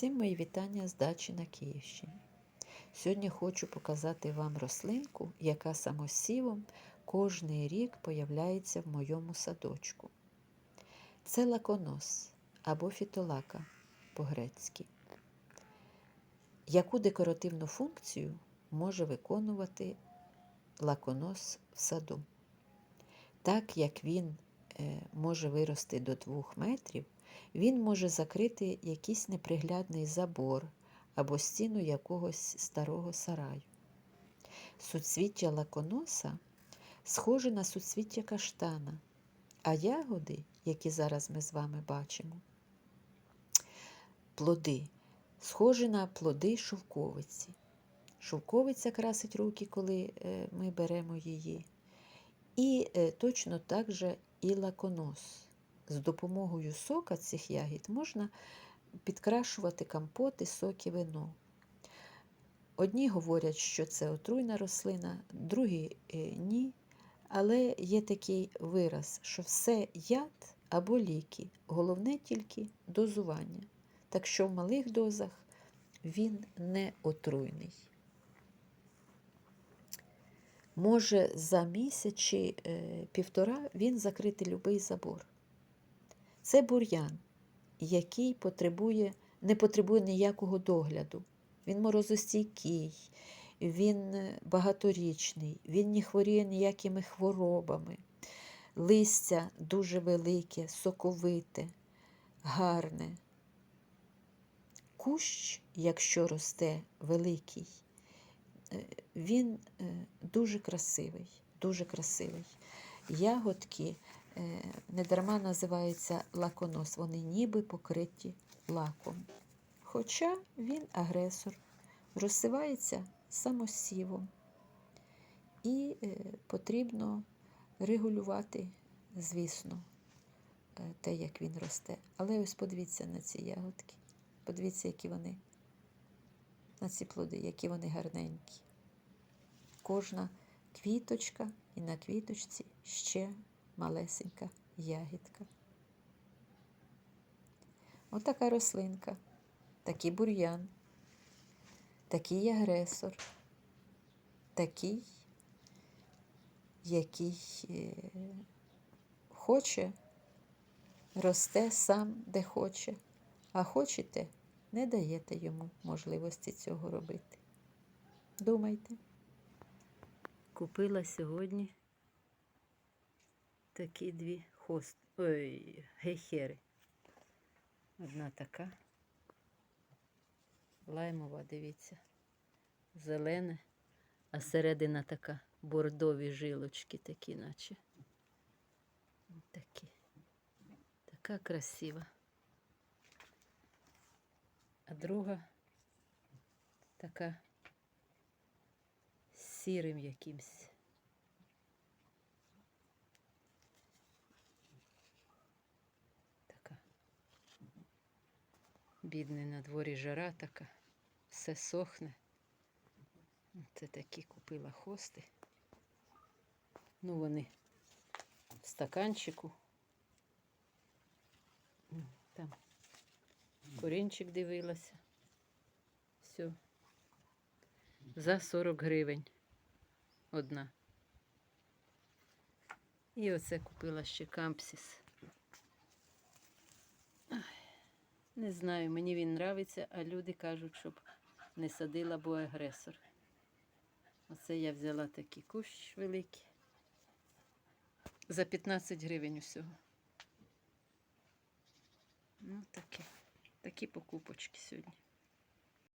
Всім мої вітання з дачі на Київщині. Сьогодні хочу показати вам рослинку, яка самосівом кожний рік появляється в моєму садочку. Це лаконос або фітолака по-грецьки. Яку декоративну функцію може виконувати лаконос в саду? Так як він е, може вирости до 2 метрів, він може закрити якийсь неприглядний забор або стіну якогось старого сараю. Суцвіття лаконоса схоже на суцвіття каштана, а ягоди, які зараз ми з вами бачимо, плоди, схожі на плоди шовковиці. Шовковиця красить руки, коли е, ми беремо її. І е, точно так же і лаконос. З допомогою сока цих ягід можна підкрашувати компоти, соки, вино. Одні говорять, що це отруйна рослина, другі е, ні. Але є такий вираз, що все яд або ліки, головне тільки дозування. Так що в малих дозах він не отруйний. Може за місяць чи е, півтора він закрити любий забор. Це бур'ян, який потребує, не потребує ніякого догляду. Він морозостійкий, він багаторічний, він не хворіє ніякими хворобами. Листя дуже велике, соковите, гарне. Кущ, якщо росте великий, він дуже красивий, дуже красивий. Ягодки недарма називаються лаконос, вони ніби покриті лаком. Хоча він агресор, розсивається самосівом і потрібно регулювати, звісно, те, як він росте. Але ось подивіться на ці ягодки, подивіться, які вони, на ці плоди, які вони гарненькі. Кожна квіточка і на квіточці ще малесенька ягідка. Отака рослинка, такий бур'ян, такий агресор, такий, який е, хоче, росте сам, де хоче, а хочете, не даєте йому можливості цього робити. Думайте. Купила сьогодні такі дві хост... Ой, гейхери. Одна така. Лаймова, дивіться, зелена, а середина така бордові жилочки такі, наче. Такі. Така красива. А друга така сірим якимсь. Така. Бідний на дворі жара така, все сохне. Це такі купила хости. Ну, вони в стаканчику. Там корінчик дивилася. Все. За 40 гривень одна. І оце купила ще кампсіс. Не знаю, мені він нравиться, а люди кажуть, щоб не садила, бо агресор. Оце я взяла такий кущ великий. За 15 гривень усього. Ну, таке. Такі покупочки сьогодні.